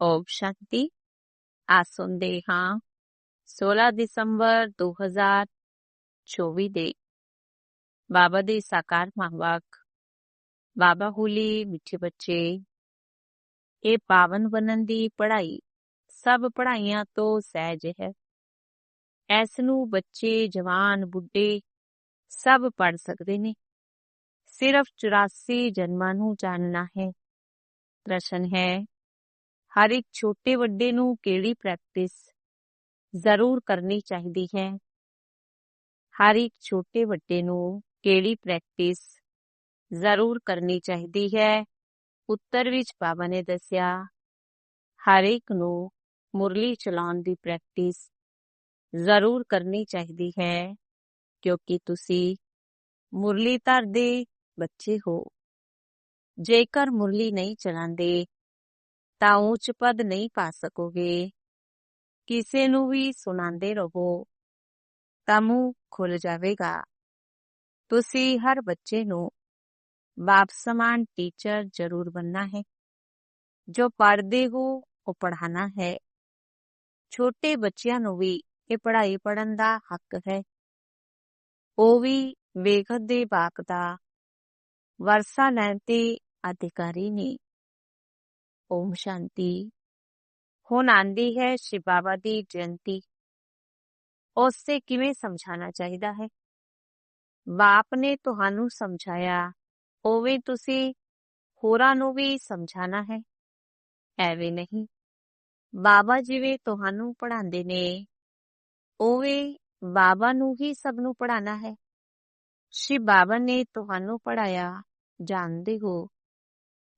ਓਮ ਸ਼ਾਂਤੀ ਆ ਸੁਣਦੇ ਹਾਂ 16 ਦਸੰਬਰ 2024 ਦੇ ਬਾਬਾ ਦੇ ਸਾਕਾਰ ਮਹਾਵਾਕ ਬਾਬਾ ਹੁਲੀ ਮਿੱਠੇ ਬੱਚੇ ਇਹ ਪਾਵਨ ਬਣਨ ਦੀ ਪੜ੍ਹਾਈ ਸਭ ਪੜ੍ਹਾਈਆਂ ਤੋਂ ਸਹਿਜ ਹੈ ਇਸ ਨੂੰ ਬੱਚੇ ਜਵਾਨ ਬੁੱਢੇ ਸਭ ਪੜ ਸਕਦੇ ਨੇ ਸਿਰਫ 84 ਜਨਮਾਂ ਨੂੰ ਜਾਣਨਾ ਹੈ ਪ੍ਰਸ਼ਨ ਹੈ ਹਰ ਇੱਕ ਛੋਟੇ ਵੱਡੇ ਨੂੰ ਕਿਹੜੀ ਪ੍ਰੈਕਟਿਸ ਜ਼ਰੂਰ ਕਰਨੀ ਚਾਹੀਦੀ ਹੈ? ਹਰ ਇੱਕ ਛੋਟੇ ਵੱਡੇ ਨੂੰ ਕਿਹੜੀ ਪ੍ਰੈਕਟਿਸ ਜ਼ਰੂਰ ਕਰਨੀ ਚਾਹੀਦੀ ਹੈ? ਉੱਤਰ ਵਿੱਚ ਬਾਬਾ ਨੇ ਦੱਸਿਆ, ਹਰ ਇੱਕ ਨੂੰ ਮੁਰਲੀ ਚਲਾਉਣ ਦੀ ਪ੍ਰੈਕਟਿਸ ਜ਼ਰੂਰ ਕਰਨੀ ਚਾਹੀਦੀ ਹੈ, ਕਿਉਂਕਿ ਤੁਸੀਂ ਮੁਰਲੀਧਰ ਦੇ ਬੱਚੇ ਹੋ। ਜੇਕਰ ਮੁਰਲੀ ਨਹੀਂ ਚਲਾਉਂਦੇ ਤਾਂ ਉੱਚ ਪਦ ਨਹੀਂ ਪਾ ਸਕੋਗੇ ਕਿਸੇ ਨੂੰ ਵੀ ਸੁਣਾਉਂਦੇ ਰਹੋ ਤਾਂ ਮੂੰਹ ਖੁੱਲ ਜਾਵੇਗਾ ਤੁਸੀਂ ਹਰ ਬੱਚੇ ਨੂੰ ਬਾਪ ਸਮਾਨ ਟੀਚਰ ਜ਼ਰੂਰ ਬਣਨਾ ਹੈ ਜੋ ਪੜ੍ਹਦੇ ਹੋ ਉਹ ਪੜ੍ਹਾਣਾ ਹੈ ਛੋਟੇ ਬੱਚਿਆਂ ਨੂੰ ਵੀ ਇਹ ਪੜ੍ਹਾਈ ਪੜਨ ਦਾ ਹੱਕ ਹੈ ਉਹ ਵੀ ਵੇਖਤ ਦੇ ਬਾਕ ਦਾ ਵਰਸਾ ਲੈਣ ਤੇ ਅਧਿਕਾਰੀ ਨੇ ਓਮ ਸ਼ਾਂਤੀ ਹੁਣ ਆਂਦੀ ਹੈ ਸ਼ਿਵ ਬਾਬਾ ਦੀ ਜਯੰਤੀ ਉਸੇ ਕਿਵੇਂ ਸਮਝਾਣਾ ਚਾਹੀਦਾ ਹੈ ਬਾਪ ਨੇ ਤੁਹਾਨੂੰ ਸਮਝਾਇਆ ਉਵੇਂ ਤੁਸੀਂ ਹੋਰਾਂ ਨੂੰ ਵੀ ਸਮਝਾਣਾ ਹੈ ਐਵੇਂ ਨਹੀਂ ਬਾਬਾ ਜਿਵੇਂ ਤੁਹਾਨੂੰ ਪੜ੍ਹਾਉਂਦੇ ਨੇ ਉਵੇਂ ਬਾਬਾ ਨੂੰ ਹੀ ਸਭ ਨੂੰ ਪੜ੍ਹਾਣਾ ਹੈ ਸ਼ਿਵ ਬਾਬਾ ਨੇ ਤੁਹਾਨੂੰ ਪੜਾਇਆ ਜਾਣਦੇ ਹੋ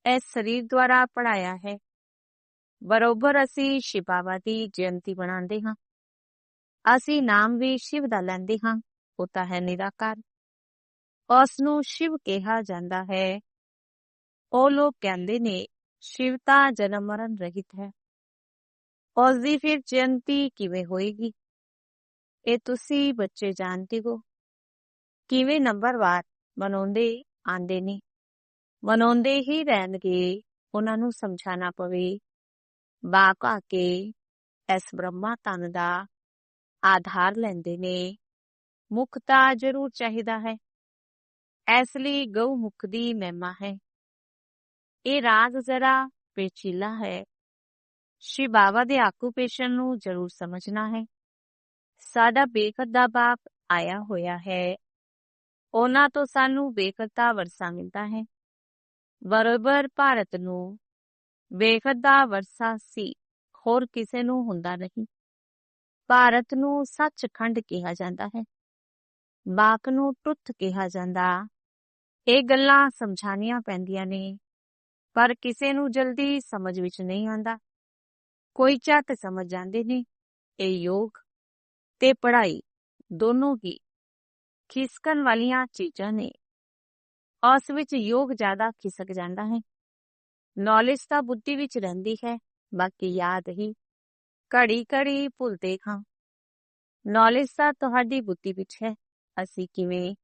ਇਹ ਸਰੀਰ ਦੁਆਰਾ ਪੜਾਇਆ ਹੈ ਬਰੋਬਰ ਅਸੀਂ ਸ਼ਿਵ ਬਾਬਾ ਦੀ ਜਯੰਤੀ ਮਨਾਉਂਦੇ ਹਾਂ ਅਸੀਂ ਨਾਮ ਵੀ ਸ਼ਿਵ ਦਾ ਲੈਂਦੇ ਹਾਂ ਉਹ ਤਾਂ ਹੈ ਨਿਰਾਕਾਰ ਉਸ ਨੂੰ ਸ਼ਿਵ ਕਿਹਾ ਜਾਂਦਾ ਹੈ ਉਹ ਲੋਕ ਕਹਿੰਦੇ ਨੇ ਸ਼ਿਵ ਤਾਂ ਜਨਮ ਮਰਨ ਰਹਿਤ ਹੈ ਉਸ ਦੀ ਫਿਰ ਜਯੰਤੀ ਕਿਵੇਂ ਹੋਏਗੀ ਇਹ ਤੁਸੀਂ ਬੱਚੇ ਜਾਣਦੇ ਹੋ ਕਿਵੇਂ ਨੰਬਰਵਾਰ ਮਨਾਉਂਦੇ ਆਂਦੇ ਨੇ ਮਨਾਉਂਦੇ ਹੀ ਰਹਿਣਗੇ ਉਹਨਾਂ ਨੂੰ ਸਮਝਾਣਾ ਪਵੇ ਬਾਕਾ ਕੇ ਇਸ ਬ੍ਰਹਮਾ ਤਨ ਦਾ ਆਧਾਰ ਲੈਂਦੇ ਨੇ ਮੁਖ ਤਾਂ ਜ਼ਰੂਰ ਚਾਹੀਦਾ ਹੈ ਇਸ ਲਈ ਗਊ ਮੁਖ ਦੀ ਮਹਿਮਾ ਹੈ ਇਹ ਰਾਜ ਜ਼ਰਾ ਪੇਚੀਲਾ ਹੈ ਸ਼੍ਰੀ ਬਾਬਾ ਦੇ ਆਕੂਪੇਸ਼ਨ ਨੂੰ ਜ਼ਰੂਰ ਸਮਝਣਾ ਹੈ ਸਾਡਾ ਬੇਖਤ ਦਾ ਬਾਪ ਆਇਆ ਹੋਇਆ ਹੈ ਉਹਨਾਂ ਤੋਂ ਸਾਨੂੰ ਬੇਖਤ ਦਾ ਵਰਸਾ ਮਿਲਦਾ ਹੈ ਬਰੋਬਰ ਭਾਰਤ ਨੂੰ ਬੇਖਤ ਵਰਸਾ ਸੀ, ਹੋਰ ਕਿਸੇ ਨੂੰ ਹੁੰਦਾ ਨਹੀਂ। ਭਾਰਤ ਨੂੰ ਸੱਚਖੰਡ ਕਿਹਾ ਜਾਂਦਾ ਹੈ। ਬਾਕ ਨੂੰ ਟੁੱਥ ਕਿਹਾ ਜਾਂਦਾ। ਇਹ ਗੱਲਾਂ ਸਮਝਾਣੀਆਂ ਪੈਂਦੀਆਂ ਨੇ, ਪਰ ਕਿਸੇ ਨੂੰ ਜਲਦੀ ਸਮਝ ਵਿੱਚ ਨਹੀਂ ਆਉਂਦਾ। ਕੋਈ ਚੱਟ ਸਮਝ ਜਾਂਦੇ ਨੇ, ਇਹ ਯੋਗ ਤੇ ਪੜ੍ਹਾਈ ਦੋਨੋਂ ਹੀ ਖਿਸਕਣ ਵਾਲੀਆਂ ਚੀਜ਼ਾਂ ਨੇ। ਉਸ ਵਿੱਚ ਯੋਗ ਜ਼ਿਆਦਾ ਖਿਸਕ ਜਾਂਦਾ ਹੈ। ਨੌਲੇਜ ਤਾਂ ਬੁੱਧੀ ਵਿੱਚ ਰਹਿੰਦੀ ਹੈ, ਬਾਕੀ ਯਾਦ ਹੀ ਘੜੀ ਘੜੀ ਭੁੱਲਦੇ ਹਾਂ। ਨੌਲੇਜ ਤਾਂ ਤੁਹਾਡੀ ਬੁੱਧੀ ਵਿੱਚ ਹੈ, ਅਸੀਂ ਕਿਵੇਂ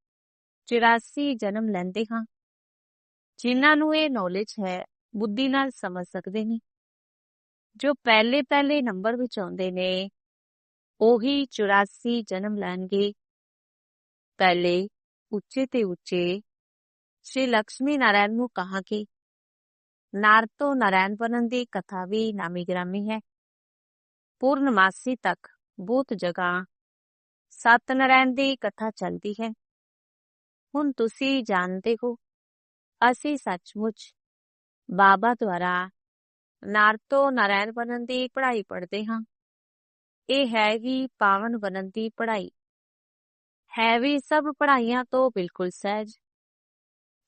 84 ਜਨਮ ਲੈਂਦੇ ਹਾਂ। ਜਿਨ੍ਹਾਂ ਨੂੰ ਇਹ ਨੌਲੇਜ ਹੈ, ਬੁੱਧੀ ਨਾਲ ਸਮਝ ਸਕਦੇ ਨੇ। ਜੋ ਪਹਿਲੇ ਪਹਿਲੇ ਨੰਬਰ ਵਿੱਚ ਆਉਂਦੇ ਨੇ, ਉਹੀ 84 ਜਨਮ ਲੈਣਗੇ। ਪਹਿਲੇ ਉੱਚੇ ਤੇ ਉੱਚੇ श्री लक्ष्मी नारायण मु कहा की? नारतो नारायण वनन की कथा भी नामी ग्रामी है। पूर्णमासी तक बहुत जगह सत नारायण की कथा चलती है। हूँ ती जानते हो, असी सचमुच बाबा द्वारा नारतो नारायण वनन की पढ़ाई पढ़ते हाँ। यह है भी पावन बनन की पढ़ाई। है भी सब पढ़ाइया तो बिलकुल सहज।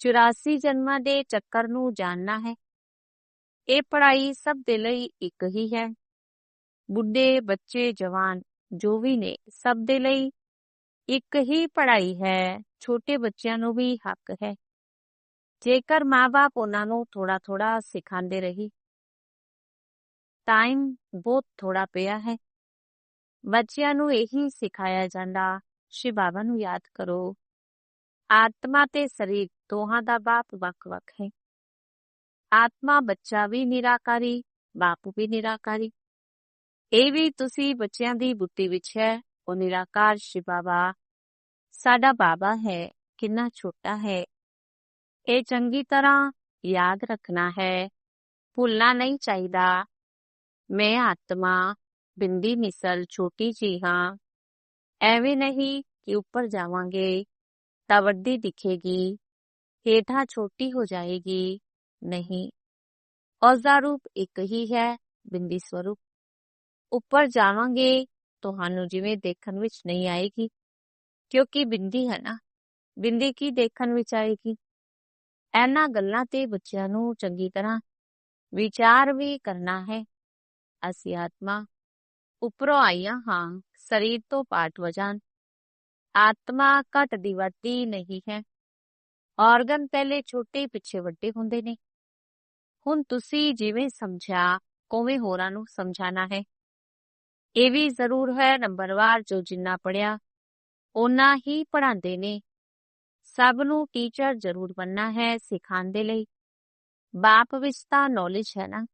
84 ਜਨਮਾਂ ਦੇ ਚੱਕਰ ਨੂੰ ਜਾਣਨਾ ਹੈ ਇਹ ਪੜ੍ਹਾਈ ਸਭ ਦੇ ਲਈ ਇੱਕ ਹੀ ਹੈ ਬੁੱਢੇ ਬੱਚੇ ਜਵਾਨ ਜੋ ਵੀ ਨੇ ਸਭ ਦੇ ਲਈ ਇੱਕ ਹੀ ਪੜ੍ਹਾਈ ਹੈ ਛੋਟੇ ਬੱਚਿਆਂ ਨੂੰ ਵੀ ਹੱਕ ਹੈ ਜੇਕਰ ਮਾਪੇ ਉਹਨਾਂ ਨੂੰ ਥੋੜਾ ਥੋੜਾ ਸਿਖਾਉਂਦੇ ਰਹੀ ਟਾਈਮ ਬਹੁਤ ਥੋੜਾ ਪਿਆ ਹੈ ਬੱਚਿਆਂ ਨੂੰ ਇਹੀ ਸਿਖਾਇਆ ਜਾਂਦਾ ਸ਼ਿਵ ਬਾਬਾ ਨੂੰ ਯਾਦ ਕਰੋ ਆਤਮਾ ਤੇ ਸਰੀਰ ਦੋਹਾਂ ਦਾ ਬਾਪ ਵੱਖ-ਵੱਖ ਹੈ ਆਤਮਾ ਬੱਚਾ ਵੀ ਨਿਰਾਕਾਰੀ ਬਾਪ ਵੀ ਨਿਰਾਕਾਰੀ ਇਹ ਵੀ ਤੁਸੀਂ ਬੱਚਿਆਂ ਦੀ ਬੁੱਧੀ ਵਿੱਚ ਹੈ ਉਹ ਨਿਰਾਕਾਰ ਸ਼ਿਵ ਬਾਬਾ ਸਾਡਾ ਬਾਬਾ ਹੈ ਕਿੰਨਾ ਛੋਟਾ ਹੈ ਇਹ ਚੰਗੀ ਤਰ੍ਹਾਂ ਯਾਦ ਰੱਖਣਾ ਹੈ ਭੁੱਲਣਾ ਨਹੀਂ ਚਾਹੀਦਾ ਮੈਂ ਆਤਮਾ ਬਿੰਦੀ ਮਿਸਲ ਛੋਟੀ ਜੀ ਹਾਂ ਐਵੇਂ ਨਹੀਂ ਕਿ ਉੱਪਰ ਜਾਵਾਂਗੇ ਤਾਂ ਵੱਡੀ ਦਿਖੇਗੀ ਹੇਠਾਂ ਛੋਟੀ ਹੋ ਜਾਏਗੀ ਨਹੀਂ ਉਸ ਦਾ ਰੂਪ ਇੱਕ ਹੀ ਹੈ ਬਿੰਦੀ ਸਵਰੂਪ ਉੱਪਰ ਜਾਵਾਂਗੇ ਤੁਹਾਨੂੰ ਜਿਵੇਂ ਦੇਖਣ ਵਿੱਚ ਨਹੀਂ ਆਏਗੀ ਕਿਉਂਕਿ ਬਿੰਦੀ ਹੈ ਨਾ ਬਿੰਦੀ ਕੀ ਦੇਖਣ ਵਿੱਚ ਆਏਗੀ ਇਹਨਾਂ ਗੱਲਾਂ ਤੇ ਬੱਚਿਆਂ ਨੂੰ ਚੰਗੀ ਤਰ੍ਹਾਂ ਵਿਚਾਰ ਵੀ ਕਰਨਾ ਹੈ ਅਸੀਂ ਆਤਮਾ ਉੱਪਰੋਂ ਆਈਆਂ ਹਾਂ ਸਰੀਰ ਤੋਂ ਪਾਟ ਵਜਾਨ ਆਤਮਾ ਘਟਦੀ ਵੱਧਦੀ ਨਹੀਂ ਹੈ। ਆਰਗਨ ਪਹਿਲੇ ਛੋਟੇ, ਪਿੱਛੇ ਵੱਡੇ ਹੁੰਦੇ ਨੇ। ਹੁਣ ਤੁਸੀਂ ਜਿਵੇਂ ਸਮਝਿਆ ਕੋਵੇਂ ਹੋਰਾਂ ਨੂੰ ਸਮਝਾਣਾ ਹੈ। ਇਹ ਵੀ ਜ਼ਰੂਰ ਹੈ ਨੰਬਰਵਾਰ ਜੋ ਜਿੰਨਾ ਪੜਿਆ ਉਹਨਾਂ ਹੀ ਪੜਾਉਂਦੇ ਨੇ। ਸਭ ਨੂੰ ਟੀਚਰ ਜ਼ਰੂਰ ਬਣਨਾ ਹੈ ਸਿਖਾਉਣ ਦੇ ਲਈ। ਬਾਪ ਵਿੱਚ ਤਾਂ ਨੌਲੇਜ ਹੈ ਨਾ।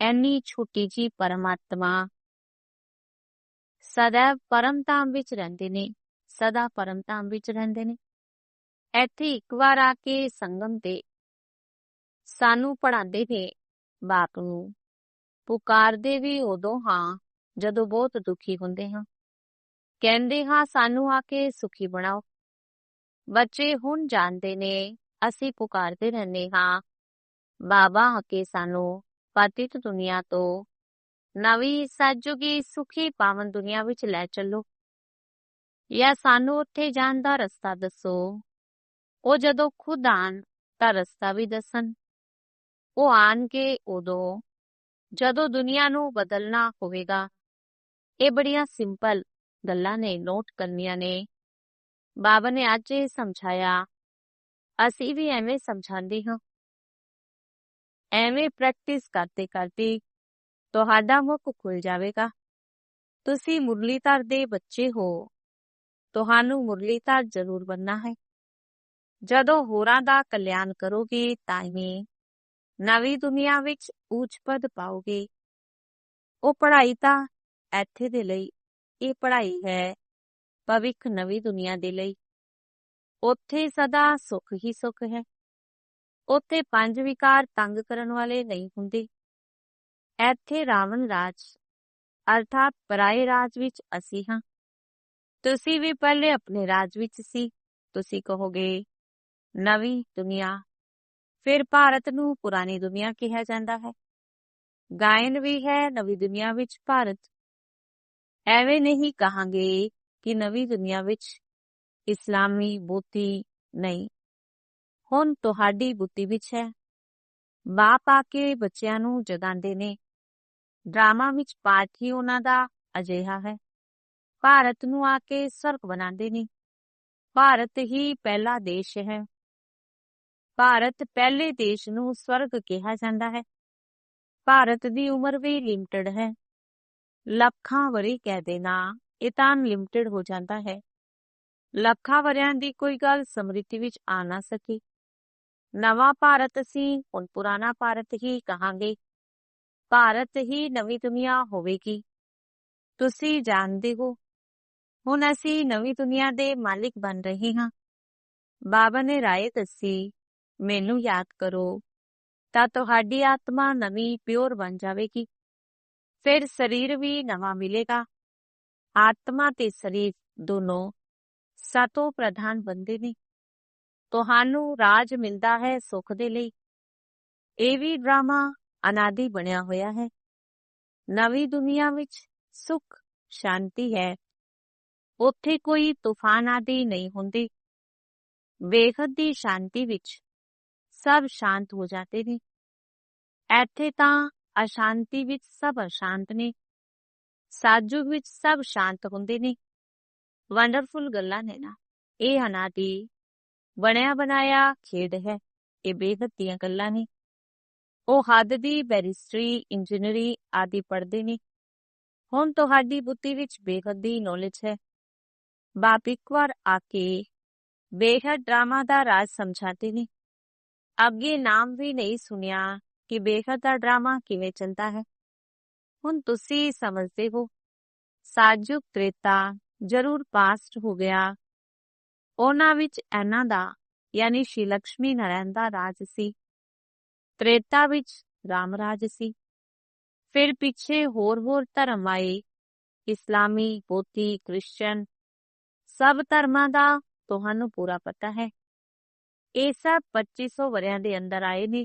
ਐਨੀ ਛੋਟੀ ਜੀ ਪਰਮਾਤਮਾ ਸਦਾ ਪਰਮਧਾਮ ਵਿੱਚ ਰਹਿੰਦੇ ਨੇ। ਸਦਾ ਪਰਮਧਾਮ ਵਿੱਚ ਰਹਿੰਦੇ ਨੇ। ਇੱਥੇ ਇੱਕ ਵਾਰ ਆ ਕੇ ਸੰਗਮ ਤੇ ਸਾਨੂੰ ਪੜਾਉਂਦੇ ਨੇ ਬਾਪ ਨੂੰ, ਪੁਕਾਰਦੇ ਵੀ ਉਦੋਂ ਹਾਂ, ਜਦੋਂ ਬਹੁਤ ਦੁਖੀ ਹੁੰਦੇ ਹਾਂ। ਕਹਿੰਦੇ ਹਾਂ, ਸਾਨੂੰ ਆ ਕੇ ਸੁਖੀ ਬਣਾਓ। ਬੱਚੇ ਹੁਣ ਜਾਣਦੇ ਨੇ, ਅਸੀਂ ਪੁਕਾਰਦੇ ਰਹਿੰਦੇ ਹਾਂ। ਬਾਬਾ ਆ ਕੇ ਸਾਨੂੰ ਪਤਿਤ ਦੁਨੀਆ ਤੋਂ ਨਵੀਂ ਸੱਜੂਗੀ ਸੁਖੀ ਪਾਵਨ ਦੁਨੀਆ ਵਿੱਚ ਲੈ ਚੱਲੋ। ਜਾਂ ਸਾਨੂੰ ਉੱਥੇ ਜਾਣ ਦਾ ਰਸਤਾ ਦੱਸੋ। ਉਹ ਜਦੋਂ ਖੁਦ ਆਣ, ਤਾਂ ਰਸਤਾ ਵੀ ਦੱਸਣ। ਉਹ ਆਣ ਕੇ ਉਦੋਂ, ਜਦੋਂ ਦੁਨੀਆ ਨੂੰ ਬਦਲਣਾ ਹੋਵੇਗਾ। ਇਹ ਬੜੀਆਂ ਸਿੰਪਲ ਗੱਲਾਂ ਨੇ, ਨੋਟ ਕਰਨੀਆਂ ਨੇ। ਬਾਬਾ ਨੇ ਅੱਜ ਇਹ ਸਮਝਾਇਆ। ਅਸੀਂ ਵੀ ਐਵੇਂ ਸਮਝਾਉਂਦੇ ਹਾਂ। ਐਵੇਂ ਪ੍ਰੈਕਟਿਸ ਕਰਦੇ ਕਰਦੇ ਤੁਹਾਡਾ ਮੁੱਖ ਖੁੱਲ ਜਾਵੇਗਾ। ਤੁਸੀਂ ਮੁਰਲੀਧਰ ਦੇ ਬੱਚੇ ਹੋ। ਤੁਹਾਨੂੰ ਮੁਰਲੀਧਰ ਜ਼ਰੂਰ ਬਣਨਾ ਹੈ। ਜਦੋਂ ਹੋਰਾਂ ਦਾ ਕਲਿਆਣ ਕਰੋਗੇ ਤਾਂ ਹੀ ਨਵੀਂ ਦੁਨੀਆ ਵਿੱਚ ਉੱਚ ਪਦ ਪਾਓਗੇ। ਉਹ ਪੜ੍ਹਾਈ ਤਾਂ ਇੱਥੇ ਦੇ ਲਈ, ਇਹ ਪੜ੍ਹਾਈ ਹੈ ਭਵਿੱਖ ਨਵੀਂ ਦੁਨੀਆ ਦੇ ਲਈ। ਉੱਥੇ ਸਦਾ ਸੁੱਖ ਹੀ ਸੁੱਖ ਹੈ। ਉੱਥੇ ਪੰਜ ਵਿਕਾਰ ਤੰਗ ਕਰਨ ਵਾਲੇ ਨਹੀਂ ਹੁੰਦੇ। ਇੱਥੇ ਰਾਵਣ ਰਾਜ, ਅਰਥਾਤ ਪਰਾਏ ਰਾਜ ਵਿੱਚ ਅਸੀਂ ਹਾਂ। ਤੁਸੀਂ ਵੀ ਪਹਿਲੇ ਆਪਣੇ ਰਾਜ ਵਿੱਚ ਸੀ। ਤੁਸੀਂ ਕਹੋਗੇ, ਨਵੀਂ ਦੁਨੀਆ। ਫਿਰ ਭਾਰਤ ਨੂੰ ਪੁਰਾਣੀ ਦੁਨੀਆ ਕਿਹਾ ਜਾਂਦਾ ਹੈ। ਗਾਇਨ ਵੀ ਹੈ ਨਵੀਂ ਦੁਨੀਆ ਵਿੱਚ ਭਾਰਤ। ਐਵੇਂ ਨਹੀਂ ਕਹਾਂਗੇ ਕਿ ਨਵੀਂ ਦੁਨੀਆ ਵਿੱਚ ਇਸਲਾਮੀ ਬੁੱਧੀ ਨਹੀਂ। ਹੁਣ ਤੁਹਾਡੀ ਬੁੱਧੀ ਵਿੱਚ ਹੈ। ਬਾਪ ਆ ਕੇ ਬੱਚਿਆਂ ਨੂੰ ਜਗਾਉਂਦੇ ਨੇ। ਡਰਾਮਾ ਵਿੱਚ ਪਾਠ ਹੀ ਉਹਨਾਂ ਦਾ ਅਜਿਹਾ ਹੈ। ਭਾਰਤ ਨੂੰ ਆ ਕੇ ਸਵਰਗ ਬਣਾਉਂਦੇ ਨੇ। ਭਾਰਤ ਹੀ ਪਹਿਲਾ ਦੇਸ਼ ਹੈ। ਭਾਰਤ ਪਹਿਲੇ ਦੇਸ਼ ਨੂੰ ਸਵਰਗ ਕਿਹਾ ਜਾਂਦਾ ਹੈ। ਭਾਰਤ ਦੀ ਉਮਰ ਵੀ ਲਿਮਟਿਡ ਹੈ। ਲੱਖਾਂ ਵਰੇ ਕਹਿ ਦੇਣਾ ਇਹ ਤਾਂ ਲਿਮਟਿਡ ਹੋ ਜਾਂਦਾ ਹੈ। ਲੱਖਾਂ ਵਰਿਆਂ ਦੀ ਕੋਈ ਗੱਲ ਸਮ੍ਰਿਤੀ ਵਿੱਚ ਆ ਨਾ ਸਕੀ। ਨਵਾਂ ਭਾਰਤ ਅਸੀਂ ਹੁਣ ਪੁਰਾਣਾ ਭਾਰਤ ਹੀ ਕਹਾਂਗੇ। ਭਾਰਤ ਹੀ ਨਵੀਂ ਦੁਨੀਆ ਹੋਵੇਗੀ। ਤੁਸੀਂ ਜਾਣਦੇ ਹੋ ਹੁਣ ਅਸੀਂ ਨਵੀਂ ਦੁਨੀਆ ਦੇ ਮਾਲਿਕ ਬਣ ਰਹੇ ਹਾਂ ਬਾਬਾ ਨੇ ਰਾਏ ਦੱਸੀ ਮੈਨੂੰ ਯਾਦ ਕਰੋ ਤਾਂ ਤੁਹਾਡੀ ਆਤਮਾ ਨਵੀਂ ਪਿਓਰ ਬਣ ਜਾਵੇਗੀ ਫਿਰ ਸਰੀਰ ਵੀ ਨਵਾਂ ਮਿਲੇਗਾ ਆਤਮਾ ਤੇ ਸਰੀਰ ਦੋਨੋਂ ਸਤੋ ਪ੍ਰਧਾਨ ਬੰਦੇ ਨੇ ਤੁਹਾਨੂੰ ਰਾਜ ਮਿਲਦਾ ਹੈ ਸੁਖ ਦੇ ਲਈ ਇਹ ਵੀ ਡਰਾਮਾ ਅਨਾਦੀ ਬਣਿਆ ਹੋਇਆ ਹੈ ਨਵੀਂ ਦੁਨੀਆ ਵਿੱਚ ਸੁਖ ਸ਼ਾਂਤੀ ਹੈ ਉੱਥੇ ਕੋਈ ਤੂਫਾਨ ਆਦਿ ਨਹੀਂ ਹੁੰਦੇ। ਬੇਖਦ ਦੀ ਸ਼ਾਂਤੀ ਵਿੱਚ ਸਭ ਸ਼ਾਂਤ ਹੋ ਜਾਂਦੇ ਨੇ। ਇੱਥੇ ਤਾਂ ਅਸ਼ਾਂਤੀ ਵਿੱਚ ਸਭ ਅਸ਼ਾਂਤ ਨੇ। ਸਾਜੁਗ ਵਿੱਚ ਸਭ ਸ਼ਾਂਤ ਹੁੰਦੇ ਨੇ। ਵੰਡਰਫੁਲ ਗੱਲਾਂ ਨੇ ਨਾ। ਇਹ ਅਨਾਦੀ ਬਣਿਆ ਬਣਾਇਆ ਖੇਡ ਹੈ। ਇਹ ਬੇਹੱਦ ਦੀਆਂ ਗੱਲਾਂ ਨੇ। ਉਹ ਹੱਦ ਦੀ ਬੈਰਿਸਟਰੀ, ਇੰਜੀਨੀਅਰੀ ਆਦਿ ਪੜ੍ਹਦੇ ਨੇ। ਹੁਣ ਤੁਹਾਡੀ ਬੁੱਧੀ ਵਿੱਚ ਬੇਹੱਦ ਦੀ ਨੌਲੇਜ ਹੈ। बाप एक बार आके बेहद ड्रामा का राज समझाते ने। अब नाम भी नहीं सुनिया कि बेहद का ड्रामा कि चलता है। हुन तुसी समझते हो, साजुक त्रेता ज़रूर पास हो गया। ओना विच यानी श्री लक्ष्मी नारायण का राज सी। त्रेता विच राम राज सी। फिर पीछे होर होर धर्म आए, इस्लामी, पोती क्रिश्चन ਸਭ ਧਰਮਾਂ ਦਾ ਤੁਹਾਨੂੰ ਪੂਰਾ ਪਤਾ ਹੈ। ਇਹ ਸਭ 2500 ਵਰਿਆਂ ਦੇ ਅੰਦਰ ਆਏ ਨੇ।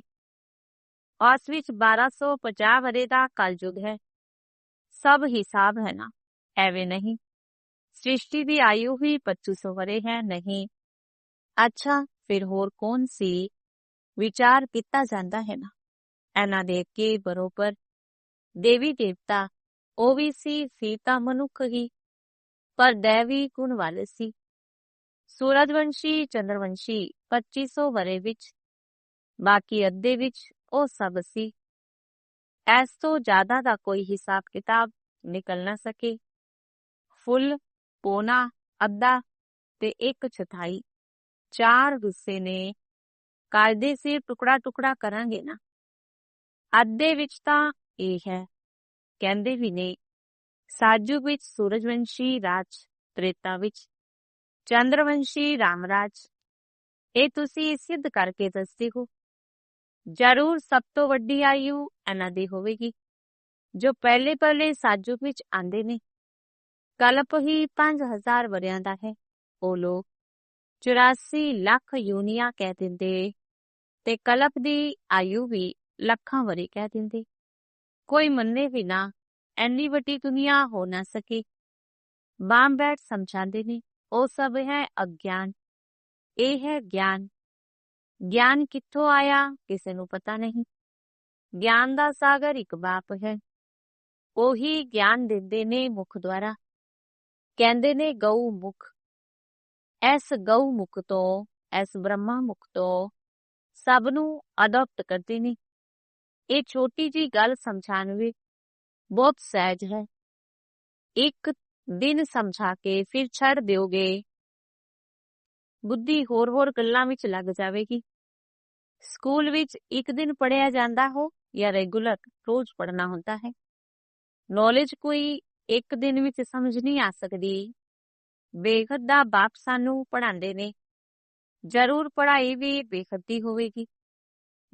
ਉਸ ਵਿੱਚ 1250 ਵਰੇ ਦਾ ਕਲਯੁਗ ਹੈ। ਸਭ ਹਿਸਾਬ ਹੈ ਨਾ, ਐਵੇਂ ਨਹੀਂ। ਸ੍ਰਿਸ਼ਟੀ ਦੀ ਆਯੂ ਵੀ 2500 ਵਰੇ ਹੈ, ਨਹੀਂ। ਅੱਛਾ, ਫਿਰ ਹੋਰ ਕੌਣ ਸੀ? ਵਿਚਾਰ ਕੀਤਾ ਜਾਂਦਾ ਹੈ ਨਾ। ਇਹਨਾਂ ਦੇ ਕੇ ਬਰੋਬਰ ਦੇਵੀ ਦੇਵਤਾ ਉਹ ਵੀ ਸੀ ਸੀਤਾ ਮਨੁੱਖ ਹੀ। ਪਰ ਦੇਵੀ ਗੁਣ ਵਾਲੇ ਸੀ। ਸੂਰਜਵੰਸ਼ੀ, ਚੰਦਰਵੰਸ਼ੀ 2500 ਵਰੇ ਵਿੱਚ, ਬਾਕੀ ਅੱਧੇ ਵਿੱਚ ਉਹ ਸਭ ਸੀ। ਐਸ ਤੋਂ ਜ਼ਿਆਦਾ ਦਾ ਕੋਈ ਹਿਸਾਬ ਕਿਤਾਬ ਨਿਕਲ ਨਾ ਸਕੇ। ਫੁੱਲ, ਪੋਨਾ, ਅੱਧਾ ਤੇ ਇੱਕ ਛਥਾਈ ਚਾਰ ਗੁੱਸੇ ਨੇ ਕਾਇਦੇ ਸੇ ਟੁਕੜਾ ਟੁਕੜਾ ਕਰਾਂਗੇ ਨਾ। ਅੱਧੇ ਵਿੱਚ ਤਾਂ ਇਹ ਹੈ, ਕਹਿੰਦੇ ਵੀ ਨੇ ਸਾਜੂਗ ਵਿੱਚ ਸੂਰਜਵੰਸ਼ੀ ਰਾਜ, ਤ੍ਰੇਤਾ ਵਿੱਚ ਚੰਦਰਵੰਸ਼ੀ ਰਾਮਰਾਜ। ਇਹ ਤੁਸੀਂ ਸਿੱਧ ਕਰਕੇ ਦੱਸਦੇ ਹੋ। ਜ਼ਰੂਰ ਸਭ ਤੋਂ ਵੱਡੀ ਆਯੂ ਇਹਨਾਂ ਦੀ ਹੋਵੇਗੀ, ਜੋ ਪਹਿਲੇ ਪਹਿਲੇ ਸਾਜੂਗ ਵਿੱਚ ਆਂਦੇ ਨੇ। ਕਲਪ ਹੀ 5000 ਵਰਿਆਂ ਦਾ ਹੈ। ਉਹ ਲੋਕ 84 ਲੱਖ ਯੂਨੀਆਂ ਕਹਿ ਦਿੰਦੇ ਤੇ ਕਲਪ ਦੀ ਆਯੂ ਵੀ ਲੱਖਾਂ ਵਰੇ ਕਹਿ ਦਿੰਦੇ। ਕੋਈ ਮੰਨੇ ਵੀ ਨਾ ਐਨੀ ਵੱਡੀ ਦੁਨੀਆ ਹੋ ਨਾ ਸਕੇ ਬਾਮ ਬੈਠ ਸਮਝਾਉਂਦੇ ਨੇ ਉਹ ਸਭ ਹੈ ਅਗਿਆਨ ਇਹ ਹੈ ਗਿਆਨ ਗਿਆਨ ਕਿੱਥੋਂ ਆਇਆ ਕਿਸੇ ਨੂੰ ਪਤਾ ਨਹੀਂ ਗਿਆਨ ਦਾ ਸਾਗਰ ਇੱਕ ਬਾਪ ਹੈ ਉਹੀ ਗਿਆਨ ਦਿੰਦੇ ਨੇ ਮੁਖ ਦੁਆਰਾ ਕਹਿੰਦੇ ਨੇ ਗਊ ਮੁਖ ਐਸ ਗਊ ਮੁਖ ਤੋਂ ਐਸ ਬ੍ਰਹਮਾ ਮੁਖ ਤੋਂ ਸਭ ਨੂੰ ਅਡਾਪਟ ਕਰਦੇ ਨੇ ਇਹ ਛੋਟੀ ਜੀ ਗੱਲ ਸਮਝਾਉਣ ਵਿੱਚ ਬਹੁਤ ਸਹਿਜ ਹੈ। ਇੱਕ ਦਿਨ ਸਮਝਾ ਕੇ ਫਿਰ ਛੱਡ ਦਿਓਗੇ। ਬੁੱਧੀ ਹੋਰ ਹੋਰ ਗੱਲਾਂ ਵਿੱਚ ਲੱਗ ਜਾਵੇਗੀ। ਸਕੂਲ ਵਿੱਚ ਇੱਕ ਦਿਨ ਪੜਿਆ ਜਾਂਦਾ ਹੋ ਜਾਂ ਰੈਗੂਲਰ ਰੋਜ਼ ਪੜਨਾ ਹੁੰਦਾ ਹੈ। ਨੌਲੇਜ ਕੋਈ ਇੱਕ ਦਿਨ ਵਿੱਚ ਸਮਝ ਨਹੀਂ ਆ ਸਕਦੀ। ਬੇਖਦ ਦਾ ਬਾਪ ਸਾਨੂੰ ਪੜਾਉਂਦੇ ਨੇ। ਜ਼ਰੂਰ ਪੜ੍ਹਾਈ ਵੀ ਬੇਖਦੀ ਹੋਵੇਗੀ।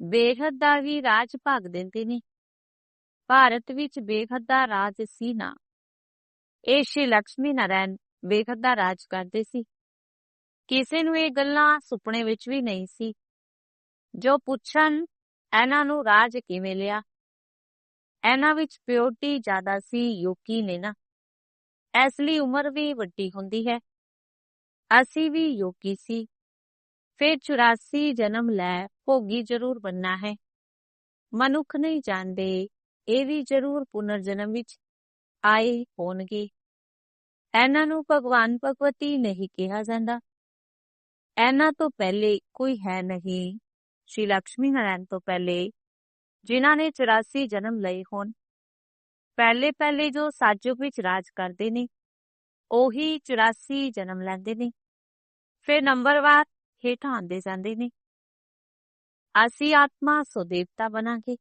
ਬੇਖਦ ਦਾ ਵੀ ਰਾਜ ਭਾਗ ਦਿੰਦੇ ਨੇ। ਭਾਰਤ ਵਿੱਚ ਬੇਖਦ ਦਾ ਰਾਜ ਸੀ ਨਾ। ਇਹ ਸ਼੍ਰੀ ਲక్ష్ਮੀ ਨਾਰਾਇਣ ਬੇਖਦ ਦਾ ਰਾਜ ਕਰਦੇ ਸੀ। ਕਿਸੇ ਨੂੰ ਇਹ ਗੱਲਾਂ ਸੁਪਨੇ ਵਿੱਚ ਵੀ ਨਹੀਂ ਸੀ। ਜੋ ਪੁੱਛਣ, ਇਹਨਾਂ ਨੂੰ ਰਾਜ ਕਿਵੇਂ ਲਿਆ? ਇਹਨਾਂ ਵਿੱਚ ਪਿਓਰਟੀ ਜ਼ਿਆਦਾ ਸੀ, ਯੋਗੀ ਨੇ ਨਾ। ਇਸ ਲਈ ਉਮਰ ਵੀ ਵੱਡੀ ਹੁੰਦੀ ਹੈ। ਅਸੀਂ ਵੀ ਯੋਗੀ ਸੀ। ਫਿਰ 84 ਜਨਮ ਲੈ, ਭੋਗੀ ਜ਼ਰੂਰ ਬੰਨਾ ਹੈ। ਮਨੁੱਖ ਨਹੀਂ ਜਾਣਦੇ ਇਹ ਵੀ ਜ਼ਰੂਰ ਪੁਨਰ ਜਨਮ ਵਿੱਚ ਆਏ ਹੋਣਗੇ। ਇਹਨਾਂ ਨੂੰ ਭਗਵਾਨ ਭਗਵਤੀ ਨਹੀਂ ਕਿਹਾ ਜਾਂਦਾ। ਇਹਨਾਂ ਤੋਂ ਪਹਿਲੇ ਕੋਈ ਹੈ ਨਹੀਂ। ਸ਼੍ਰੀ ਲక్ష్ਮੀ ਨਾਰਾਇਣ ਤੋਂ ਪਹਿਲੇ ਜਿਨ੍ਹਾਂ ਨੇ 84 ਜਨਮ ਲਏ ਹੋਣ। ਪਹਿਲੇ ਪਹਿਲੇ ਜੋ ਸਾਜੁਗ ਵਿੱਚ ਰਾਜ ਕਰਦੇ ਨੇ, ਉਹੀ 84 ਜਨਮ ਲੈਂਦੇ ਨੇ। ਫਿਰ ਨੰਬਰਵਾਰ ਹੇਠਾਂ ਆਂਦੇ ਜਾਂਦੇ ਨੇ। ਅਸੀਂ ਆਤਮਾ ਸੋ ਦੇਵਤਾ ਬਣਾਂਗੇ।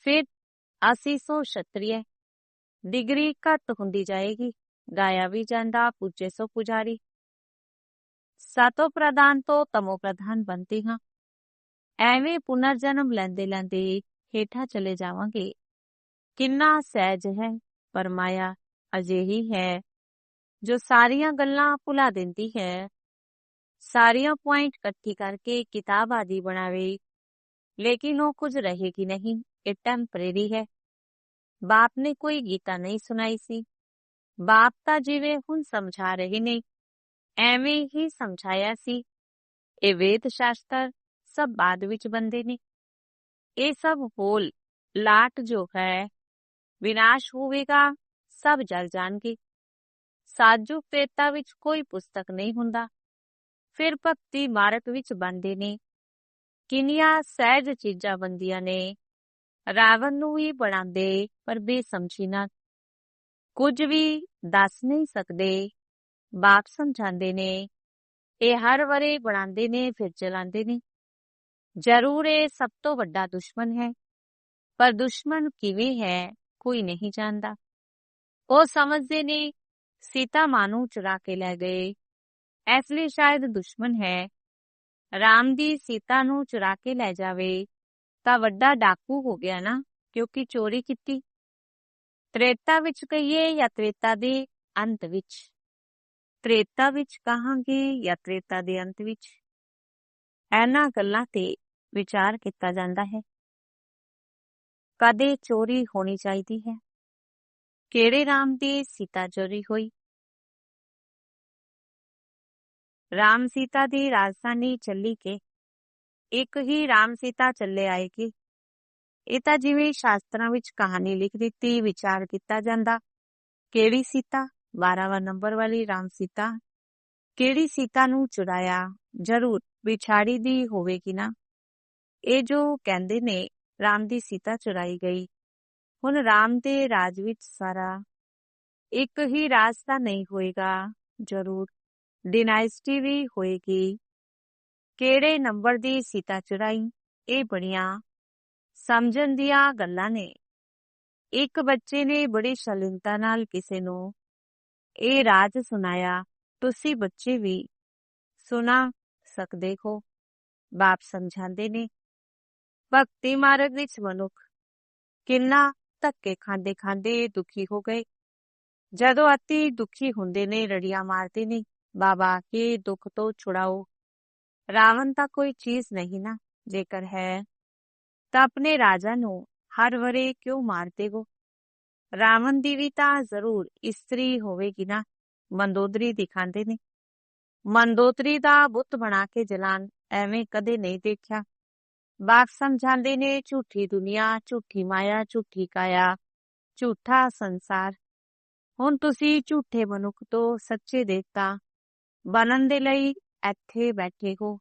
ਫਿਰ ਅਸੀਂ ਸੋ ਛਤਰੀਏ ਡਿਗਰੀ ਘੱਟ ਹੁੰਦੀ ਜਾਏਗੀ ਗਾਇਆ ਵੀ ਜਾਂਦਾ ਪੁੱਜੇ ਸੋ ਪੁਜਾਰੀ ਸਤੋ ਪ੍ਰਧਾਨ ਤੋਂ ਤਮੋ ਪ੍ਰਧਾਨ ਬਣਦੇ ਹਾਂ ਐਵੇਂ ਪੁਨਰ ਜਨਮ ਲੈਂਦੇ ਲੈਂਦੇ ਹੇਠਾਂ ਚਲੇ ਜਾਵਾਂਗੇ ਕਿੰਨਾ ਸਹਿਜ ਹੈ ਪਰ ਮਾਇਆ ਅਜਿਹੀ ਹੈ ਜੋ ਸਾਰੀਆਂ ਗੱਲਾਂ ਭੁਲਾ ਦਿੰਦੀ ਹੈ ਸਾਰੀਆਂ ਪੁਆਇੰਟ ਇਕੱਠੀ ਕਰਕੇ ਕਿਤਾਬ ਆਦੀ ਬਣਾਵੇ ਲੇਕਿਨ ਉਹ ਕੁਝ ਰਹੇਗੀ ਨਹੀਂ ਇਹ ਟੈਂਪਰੇਰੀ ਹੈ ਬਾਪ ਨੇ ਕੋਈ ਗੀਤਾ ਨਹੀਂ ਸੁਣਾਈ ਸੀ ਬਾਪ ਤਾਂ ਜਿਵੇਂ ਹੁਣ ਸਮਝਾ ਰਹੇ ਨੇ ਐਵੇਂ ਹੀ ਸਮਝਾਇਆ ਸੀ ਇਹ ਵੇਦ ਸ਼ਾਸਤਰ ਸਭ ਬਾਅਦ ਵਿੱਚ ਬੰਦੇ ਨੇ ਇਹ ਸਭ ਹੋਲ ਲਾਟ ਜੋ ਹੈ ਵਿਨਾਸ਼ ਹੋਵੇਗਾ ਸਭ ਜਲ ਜਾਣਗੇ ਸਾਜੂ ਤੇਤਾ ਵਿੱਚ ਕੋਈ ਪੁਸਤਕ ਨਹੀਂ ਹੁੰਦਾ ਫਿਰ ਭਗਤੀ ਮਾਰਗ ਵਿੱਚ ਬੰਦੇ ਨੇ ਕਿੰਨੀਆਂ ਸਹਿਜ ਚੀਜ਼ਾਂ ਬੰਦੀਆਂ ਨੇ ਰਾਵਣ ਨੂੰ ਵੀ ਬਣਾਉਂਦੇ, ਪਰ ਬੇਸਮਝੀ ਨਾਲ। ਕੁਝ ਵੀ ਦੱਸ ਨਹੀਂ ਸਕਦੇ। ਬਾਪ ਸਮਝਾਉਂਦੇ ਨੇ, ਇਹ ਹਰ ਵਰੇ ਬਣਾਉਂਦੇ ਨੇ, ਫਿਰ ਚਲਾਉਂਦੇ ਨੇ। ਜ਼ਰੂਰ ਇਹ ਸਭ ਤੋਂ ਵੱਡਾ ਦੁਸ਼ਮਣ ਹੈ, ਪਰ ਦੁਸ਼ਮਣ ਕਿਵੇਂ ਹੈ, ਕੋਈ ਨਹੀਂ ਜਾਣਦਾ। ਉਹ ਸਮਝਦੇ ਨੇ, ਸੀਤਾ ਮਾਂ ਨੂੰ ਚੁਰਾ ਕੇ ਲੈ ਗਏ। ਇਸ ਲਈ ਸ਼ਾਇਦ ਦੁਸ਼ਮਣ ਹੈ। ਰਾਮ ਦੀ ਸੀਤਾ ਨੂੰ ਚੁਰਾ ਕੇ ਲੈ ਜਾਵੇ। ਤਾਂ ਵੱਡਾ ਡਾਕੂ ਹੋ ਗਿਆ ਨਾ, ਕਿਉਂਕਿ ਚੋਰੀ ਕੀਤੀ। ਤ੍ਰੇਤਾ ਵਿੱਚ ਕਹੀਏ ਜਾਂ ਤ੍ਰੇਤਾ ਦੇ ਅੰਤ ਵਿੱਚ? ਤ੍ਰੇਤਾ ਵਿੱਚ ਕਹਾਂਗੇ ਜਾਂ ਤ੍ਰੇਤਾ ਦੇ ਅੰਤ ਵਿੱਚ? ਇਹਨਾਂ ਗੱਲਾਂ ਤੇ ਵਿਚਾਰ ਕੀਤਾ ਜਾਂਦਾ ਹੈ। ਕਦੇ ਚੋਰੀ ਹੋਣੀ ਚਾਹੀਦੀ ਹੈ? ਕਿਹੜੇ ਰਾਮ ਦੀ ਸੀਤਾ ਚੋਰੀ ਹੋਈ? ਰਾਮ ਸੀਤਾ ਦੀ ਰਾਜਧਾਨੀ ਚੱਲੀ ਕੇ ਇੱਕ ਹੀ ਰਾਮ ਸੀਤਾ ਚੱਲੇ ਆਏਗੀ ਇਹ ਤਾਂ ਜਿਵੇਂ ਸ਼ਾਸਤਰਾਂ ਵਿੱਚ ਕਹਾਣੀ ਲਿਖ ਦਿੱਤੀ, ਵਿਚਾਰ ਕੀਤਾ ਜਾਂਦਾ। ਕਿਹੜੀ ਸੀਤਾ? 12ਵਾਂ ਨੰਬਰ ਵਾਲੀ ਰਾਮ ਸੀਤਾ। ਕਿਹੜੀ ਸੀਤਾ ਨੂੰ ਚੁਰਾਇਆ? ਜ਼ਰੂਰ ਵਿਛਾੜੀ ਦੀ ਹੋਵੇਗੀ ਨਾ? ਇਹ ਜੋ ਕਹਿੰਦੇ ਨੇ, ਰਾਮ ਦੀ ਸੀਤਾ ਚੁਰਾਈ ਗਈ। ਹੁਣ ਰਾਮ ਦੇ ਰਾਜ ਵਿੱਚ ਸਾਰਾ ਇੱਕ ਹੀ ਰਾਜ ਤਾਂ ਨਹੀਂ ਹੋਏਗਾ, ਜ਼ਰੂਰ। ਡਿਨਾਇਸਟੀ ਵੀ ਹੋਏਗੀ। ਕਿਹੜੇ ਨੰਬਰ ਦੀ ਸੀਤਾ ਚੜਾਈ ਇਹ ਬੜੀਆਂ ਸਮਝਣ ਦੀਆਂ ਗੱਲਾਂ ਨੇ। ਇੱਕ ਬੱਚੇ ਨੇ ਬੜੀ ਸ਼ਲੀਨਤਾ ਨਾਲ ਕਿਸੇ ਨੂੰ ਇਹ ਰਾਜ ਸੁਣਾਇਆ, ਤੁਸੀਂ ਬੱਚੇ ਵੀ ਸੁਣਾ ਸਕਦੇ ਹੋ? ਬਾਪ ਸਮਝਾਉਂਦੇ ਨੇ। ਭਗਤੀ ਮਾਰਗ ਵਿੱਚ ਮਨੁੱਖ ਕਿੰਨਾ ਧੱਕੇ ਖਾਂਦੇ ਖਾਂਦੇ ਦੁਖੀ ਹੋ ਗਏ। ਜਦੋਂ ਅਤੀ ਦੁਖੀ ਹੁੰਦੇ ਨੇ, ਰੜੀਆਂ ਮਾਰਦੇ ਨੇ, ਬਾਬਾ, ਕੇ ਦੁੱਖ ਤੋਂ ਛੁਡਾਓ? ਰਾਵਣ ਤਾਂ ਕੋਈ ਚੀਜ਼ ਨਹੀਂ ਨਾ ਜੇਕਰ ਹੈ ਤਾਂ ਆਪਣੇ ਰਾਜਾ ਨੂੰ ਹਰ ਵਰੇ ਕਿਉਂ ਮਾਰਦੇ ਹੋ ਰਾਵਣ ਦੀ ਵੀ ਤਾਂ ਜ਼ਰੂਰ ਇਸਤਰੀ ਹੋਵੇਗੀ ਨਾ ਮੰਦੋਦਰੀ ਦਿਖਾਉਂਦੇ ਨੇ ਮੰਦੋਤਰੀ ਦਾ ਬੁੱਤ ਬਣਾ ਕੇ ਜਲਾਨ ਐਵੇਂ ਕਦੇ ਨਹੀਂ ਦੇਖਿਆ ਬਾਪ ਸਮਝਾਉਂਦੇ ਨੇ ਝੂਠੀ ਦੁਨੀਆ ਝੂਠੀ ਮਾਇਆ ਝੂਠੀ ਕਾਇਆ ਝੂਠਾ ਸੰਸਾਰ ਹੁਣ ਤੁਸੀਂ ਝੂਠੇ ਮਨੁੱਖ ਤੋਂ ਸੱਚੇ ਦੇਵਤਾ ਬਣਨ ਦੇ ਲਈ ਇੱਥੇ ਬੈਠੇ ਹੋ।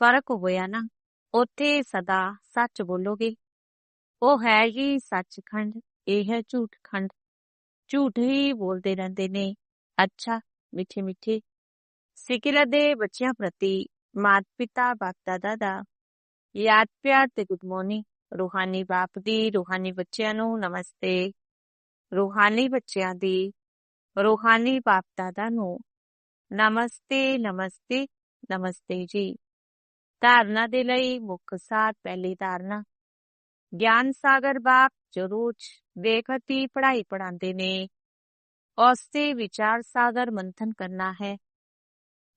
ਫ਼ਰਕ ਹੋਇਆ ਨਾ, ਉੱਥੇ ਸਦਾ ਸੱਚ ਬੋਲੋਗੇ। ਉਹ ਹੈ ਹੀ ਸੱਚਖੰਡ, ਇਹ ਹੈ ਝੂਠਖੰਡ। ਝੂਠ ਹੀ ਬੋਲਦੇ ਰਹਿੰਦੇ ਨੇ। ਅੱਛਾ, ਮਿੱਠੇ ਮਿੱਠੇ। ਸਿਕਿਲਾ ਦੇ ਬੱਚਿਆਂ ਪ੍ਰਤੀ ਮਾਤ ਪਿਤਾ ਬਾਪ ਦਾਦਾ ਦਾ ਯਾਦ ਪਿਆਰ ਤੇ ਗੁੱਡ ਮਾਰਨਿੰਗ। ਰੂਹਾਨੀ ਬਾਪ ਦੀ ਰੂਹਾਨੀ ਬੱਚਿਆਂ ਨੂੰ ਨਮਸਤੇ। ਰੂਹਾਨੀ ਬੱਚਿਆਂ ਦੀ ਰੂਹਾਨੀ ਬਾਪ ਦਾਦਾ ਨੂੰ ਨਮਸਤੇ ਨਮਸਤੇ ਨਮਸਤੇ ਜੀ ਧਾਰਨਾ ਦੇ ਲਈ ਮੁੱਖ ਸਾਰ ਪਹਿਲੀ ਧਾਰਨਾ ਗਿਆਨ ਸਾਗਰ ਬਾਪ ਜੋ ਰੋਜ਼ ਵੇਖਤੀ ਪੜ੍ਹਾਈ ਪੜਾਉਂਦੇ ਨੇ ਉਸ ਤੇ ਵਿਚਾਰ ਸਾਗਰ ਮੰਥਨ ਕਰਨਾ ਹੈ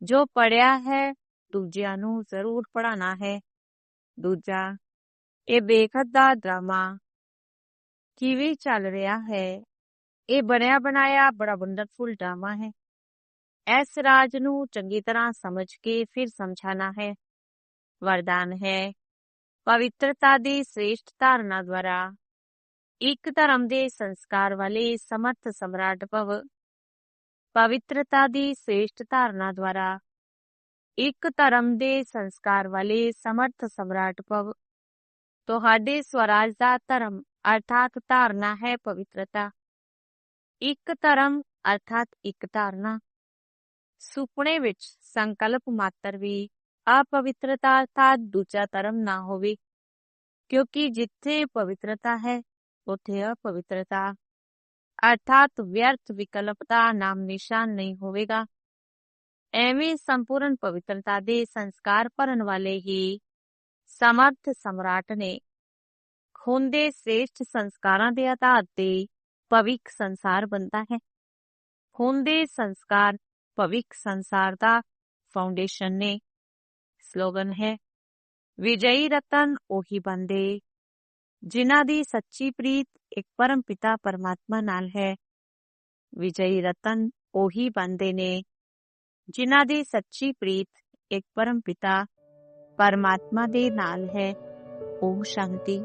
ਜੋ ਪੜਿਆ ਹੈ ਦੂਜਿਆਂ ਨੂੰ ਜ਼ਰੂਰ ਪੜਾਣਾ ਹੈ ਦੂਜਾ ਇਹ ਬੇਖਤ ਦਾ ਡਰਾਮਾ ਕਿਵੇਂ ਚੱਲ ਰਿਹਾ ਹੈ ਇਹ ਬਣਿਆ ਬਣਾਇਆ ਬੜਾ ਵੰਡਰਫੁਲ ਡਰਾਮਾ ਹੈ ਇਸ ਰਾਜ ਨੂੰ ਚੰਗੀ ਤਰ੍ਹਾਂ ਸਮਝ ਕੇ ਫਿਰ ਸਮਝਾਣਾ ਹੈ ਵਰਦਾਨ ਹੈ ਪਵਿੱਤਰਤਾ ਦੀ ਸ੍ਰੇਸ਼ਟ ਧਾਰਨਾ ਦੁਆਰਾ ਇੱਕ ਧਰਮ ਦੇ ਸੰਸਕਾਰ ਵਾਲੇ ਸਮਰਥ ਸਮਰਾਟ ਭਵ ਪਵਿੱਤਰਤਾ ਦੀ ਸ੍ਰੇਸ਼ਟ ਧਾਰਨਾ ਦੁਆਰਾ ਇੱਕ ਧਰਮ ਦੇ ਸੰਸਕਾਰ ਵਾਲੇ ਸਮਰਥ ਸਮਰਾਟ ਭਵ ਤੁਹਾਡੇ ਸਵਰਾਜ ਦਾ ਧਰਮ ਅਰਥਾਤ ਧਾਰਨਾ ਹੈ ਪਵਿੱਤਰਤਾ ਇੱਕ ਧਰਮ ਅਰਥਾਤ ਇੱਕ ਧਾਰਨਾ ਸੁਪਨੇ ਵਿੱਚ ਸੰਕਲਪ ਮਾਤਰ ਵੀ ਅਪਵਿੱਤਰਤਾ ਅਰਥਾਤ ਦੂਜਾ ਧਰਮ ਨਾ ਹੋਵੇ ਕਿਉਂਕਿ ਜਿੱਥੇ ਪਵਿੱਤਰਤਾ ਹੈ ਉੱਥੇ ਅਪਵਿੱਤਰਤਾ ਅਰਥਾਤ ਵਿਅਰਥ ਵਿਕਲਪ ਦਾ ਨਾਮ ਨਿਸ਼ਾਨ ਨਹੀਂ ਹੋਵੇਗਾ ਐਵੇਂ ਸੰਪੂਰਨ ਪਵਿੱਤਰਤਾ ਦੇ ਸੰਸਕਾਰ ਭਰਨ ਵਾਲੇ ਹੀ ਸਮਰਥ ਸਮਰਾਟ ਨੇ ਖੂਨ ਦੇ ਸ੍ਰੇਸ਼ਟ ਸੰਸਕਾਰਾਂ ਦੇ ਆਧਾਰ ਤੇ ਭਵਿੱਖ ਸੰਸਾਰ ਬਣਦਾ ਹੈ ਖੂਨ ਦੇ ਸੰਸਕਾਰ ਭਵਿੱਖ ਸੰਸਾਰ ਦਾ ਫਾਊਂਡੇਸ਼ਨ ਨੇ ਸਲੋਗਨ ਹੈ ਵਿਜਈ ਰਤਨ ਉਹੀ ਬੰਦੇ ਜਿਨ੍ਹਾਂ ਦੀ ਸੱਚੀ ਪ੍ਰੀਤ ਇੱਕ ਪਰਮ ਪਿਤਾ ਪਰਮਾਤਮਾ ਨਾਲ ਹੈ ਵਿਜਈ ਰਤਨ ਉਹੀ ਬੰਦੇ ਨੇ ਜਿਨ੍ਹਾਂ ਦੀ ਸੱਚੀ ਪ੍ਰੀਤ ਇੱਕ ਪਰਮ ਪਿਤਾ ਪਰਮਾਤਮਾ ਦੇ ਨਾਲ ਹੈ ਓਮ ਸ਼ਾਂਤੀ